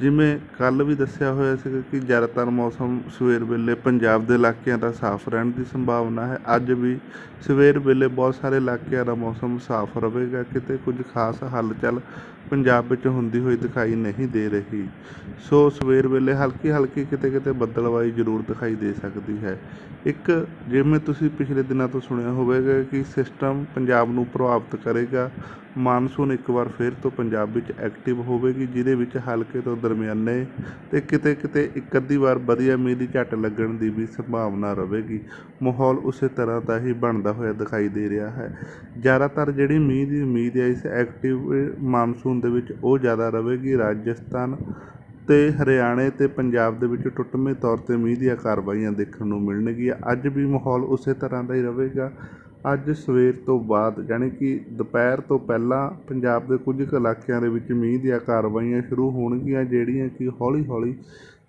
ਜਿਵੇਂ ਕੱਲ੍ਹ ਵੀ ਦੱਸਿਆ ਹੋਇਆ ਸੀਗਾ ਕਿ ਜ਼ਿਆਦਾਤਰ ਮੌਸਮ ਸਵੇਰ ਵੇਲੇ ਪੰਜਾਬ ਦੇ ਇਲਾਕਿਆਂ ਦਾ ਸਾਫ਼ ਰਹਿਣ ਦੀ ਸੰਭਾਵਨਾ ਹੈ। ਅੱਜ ਵੀ ਸਵੇਰ ਵੇਲੇ ਬਹੁਤ ਸਾਰੇ ਇਲਾਕਿਆਂ ਦਾ ਮੌਸਮ ਸਾਫ਼ ਰਹੇਗਾ। ਕਿਤੇ ਕੁਝ ਖਾਸ ਹਲਚਲ ਪੰਜਾਬ ਵਿੱਚ ਹੁੰਦੀ ਹੋਈ ਦਿਖਾਈ ਨਹੀਂ ਦੇ ਰਹੀ। ਸੋ ਸਵੇਰ ਵੇਲੇ ਹਲਕੀ ਹਲਕੀ ਕਿਤੇ ਕਿਤੇ ਬੱਦਲਵਾਈ ਜ਼ਰੂਰ ਦਿਖਾਈ ਦੇ ਸਕਦੀ ਹੈ। ਇੱਕ ਜਿਵੇਂ ਤੁਸੀਂ ਪਿਛਲੇ ਦਿਨਾਂ ਤੋਂ ਸੁਣਿਆ ਹੋਵੇਗਾ ਕਿ ਸਿਸਟਮ ਪੰਜਾਬ ਨੂੰ ਪ੍ਰਭਾਵਿਤ ਕਰੇਗਾ। ਮਾਨਸੂਨ ਇੱਕ ਵਾਰ ਫਿਰ ਤੋਂ ਪੰਜਾਬ ਵਿੱਚ ਐਕਟਿਵ ਹੋਵੇਗੀ, ਜਿਹਦੇ ਵਿੱਚ ਹਲਕੇ ਤੋਂ ਦਰਮਿਆਨੇ ਅਤੇ ਕਿਤੇ ਕਿਤੇ ਇੱਕ ਅੱਧੀ ਵਾਰ ਵਧੀਆ ਮੀਂਹ ਦੀ ਝੱਟ ਲੱਗਣ ਦੀ ਵੀ ਸੰਭਾਵਨਾ ਰਹੇਗੀ। ਮਾਹੌਲ ਉਸੇ ਤਰ੍ਹਾਂ ਦਾ ਹੀ ਬਣਦਾ ਹੋਇਆ ਦਿਖਾਈ ਦੇ ਰਿਹਾ ਹੈ। ਜ਼ਿਆਦਾਤਰ ਜਿਹੜੀ ਮੀਂਹ ਦੀ ਉਮੀਦ ਹੈ ਇਸ ਐਕਟਿਵ ਮਾਨਸੂਨ ਦੇ ਵਿੱਚ ਉਹ ਜ਼ਿਆਦਾ ਰਹੇਗੀ। ਰਾਜਸਥਾਨ ਤੇ ਹਰਿਆਣੇ ਤੇ ਪੰਜਾਬ ਦੇ ਵਿੱਚ ਟੁੱਟਵੇਂ ਤੌਰ ਤੇ ਮੀਂਹ ਦੀਆਂ ਕਾਰਵਾਈਆਂ ਦੇਖਣ ਨੂੰ ਮਿਲਣਗੀਆਂ। ਅੱਜ ਵੀ ਮਾਹੌਲ ਉਸੇ ਤਰ੍ਹਾਂ ਦਾ ਹੀ ਰਹੇਗਾ। ਅੱਜ ਸਵੇਰ ਤੋਂ ਬਾਅਦ ਜਾਣੀ ਕਿ ਦੁਪਹਿਰ ਤੋਂ ਪਹਿਲਾਂ ਪੰਜਾਬ ਦੇ ਕੁਝ ਕੁ ਇਲਾਕਿਆਂ ਦੇ ਵਿੱਚ ਮੀਂਹ ਦੀਆਂ ਕਾਰਵਾਈਆਂ ਸ਼ੁਰੂ ਹੋਣਗੀਆਂ, ਜਿਹੜੀਆਂ ਕਿ ਹੌਲੀ ਹੌਲੀ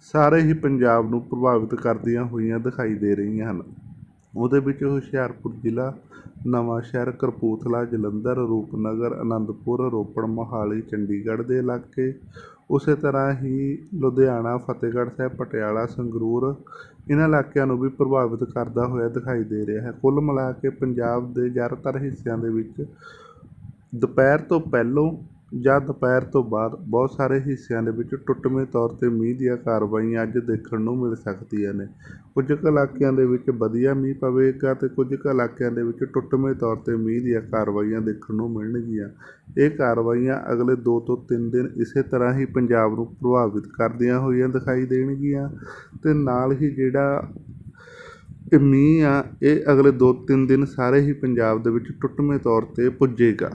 ਸਾਰੇ ਹੀ ਪੰਜਾਬ ਨੂੰ ਪ੍ਰਭਾਵਿਤ ਕਰਦੀਆਂ ਹੋਈਆਂ ਦਿਖਾਈ ਦੇ ਰਹੀਆਂ ਹਨ। ਉਹਦੇ ਵਿੱਚ ਹੁਸ਼ਿਆਰਪੁਰ ਜ਼ਿਲ੍ਹਾ ਨਵਾਂਸ਼ਹਿਰ ਕਪੂਰਥਲਾ ਜਲੰਧਰ, ਰੂਪਨਗਰ, ਅਨੰਦਪੁਰ, ਰੋਪੜ, ਮੋਹਾਲੀ, ਚੰਡੀਗੜ੍ਹ ਦੇ ਇਲਾਕੇ। ਉਸੇ ਤਰ੍ਹਾਂ ਹੀ ਲੁਧਿਆਣਾ, ਫਤਿਹਗੜ੍ਹ ਸਾਹਿਬ, ਪਟਿਆਲਾ, ਸੰਗਰੂਰ ਇਹਨਾਂ ਇਲਾਕਿਆਂ ਨੂੰ ਵੀ ਪ੍ਰਭਾਵਿਤ ਕਰਦਾ ਹੋਇਆ ਦਿਖਾਈ ਦੇ ਰਿਹਾ ਹੈ। ਕੁੱਲ ਮਿਲਾ ਕੇ ਪੰਜਾਬ ਦੇ ਜ਼ਿਆਦਾਤਰ ਹਿੱਸਿਆਂ ਦੇ ਵਿੱਚ ਦੁਪਹਿਰ ਤੋਂ ਪਹਿਲੋਂ ਜਾਂ ਦੁਪਹਿਰ ਤੋਂ ਬਾਅਦ ਬਹੁਤ ਸਾਰੇ ਹਿੱਸਿਆਂ ਦੇ ਵਿੱਚ ਟੁੱਟਵੇਂ ਤੌਰ ਤੇ ਮੀਂਹ ਦੀਆਂ ਕਾਰਵਾਈਆਂ ਅੱਜ ਦੇਖਣ ਨੂੰ ਮਿਲ ਸਕਦੀਆਂ ਨੇ। ਕੁਝ ਕੁ ਇਲਾਕਿਆਂ ਦੇ ਵਿੱਚ ਵਧੀਆ ਮੀਂਹ ਪਵੇਗਾ ਅਤੇ ਕੁਝ ਕੁ ਇਲਾਕਿਆਂ ਦੇ ਵਿੱਚ ਟੁੱਟਵੇਂ ਤੌਰ ਤੇ ਮੀਂਹ ਦੀਆਂ ਕਾਰਵਾਈਆਂ ਦੇਖਣ ਨੂੰ ਮਿਲਣਗੀਆਂ। ਇਹ ਕਾਰਵਾਈਆਂ ਅਗਲੇ 2 ਤੋਂ 3 ਦਿਨ ਇਸੇ ਤਰ੍ਹਾਂ ਹੀ ਪੰਜਾਬ ਨੂੰ ਪ੍ਰਭਾਵਿਤ ਕਰਦੀਆਂ ਹੋਈਆਂ ਦਿਖਾਈ ਦੇਣਗੀਆਂ ਅਤੇ ਨਾਲ ਹੀ ਜਿਹੜਾ ਇਹ ਮੀਂਹ ਆ, ਇਹ ਅਗਲੇ 2-3 ਦਿਨ ਸਾਰੇ ਹੀ ਪੰਜਾਬ ਦੇ ਵਿੱਚ ਟੁੱਟਵੇਂ ਤੌਰ ਤੇ ਪੁੱਜੇਗਾ।